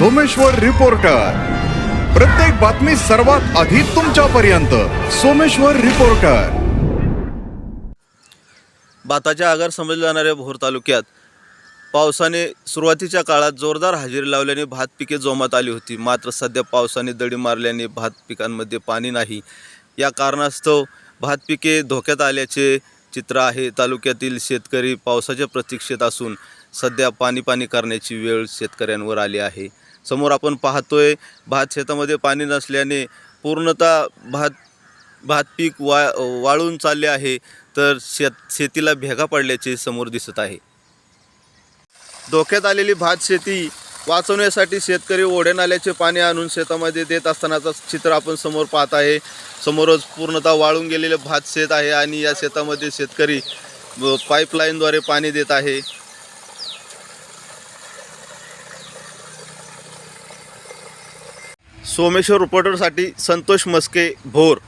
Someshwar reporter. प्रत्येक बातमी सर्वात आधी तुमच्यापर्यंत. सोमेश्वर रिपोर्टर. भाताच्या आगार समजल्या जाणाऱ्या भोर तालुक्यात पावसाने सुरुवातीच्या काळात जोरदार हजेरी लावल्याने भात पिके जोमात आली होती. मात्र सध्या पावसाने दडी मारल्याने भात पिकांमध्ये पाणी नाही. या कारणास्तव भात पिके धोक्यात आल्याचे चित्र आहे. तालुक्यातील शेतकरी पावसाच्या प्रतीक्षेत असून सध्या पाणी पाणी करण्याची वेळ शेतकऱ्यांवर आली आहे. समोर आपण पाहतोय भात शेतामध्ये पाणी नसल्याने पूर्णतः भात भात पीक वा वाळून चालले आहे. तर शेत शेतीला भेगा पडल्याचे समोर दिसत आहे. धोक्यात आलेली भात शेती वाचवण्यासाठी शेतकरी ओढे नाल्याचे पाणी आणून शेतामध्ये देत असतानाचं चित्र आपण समोर पाहत आहे. समोरच पूर्णतः वाळून गेलेले भात शेत आहे आणि या शेतामध्ये शेतकरी पाईपलाईनद्वारे पाणी देत आहे. सोमेश्वर रिपोर्टरसाठी संतोष मस्के भोर.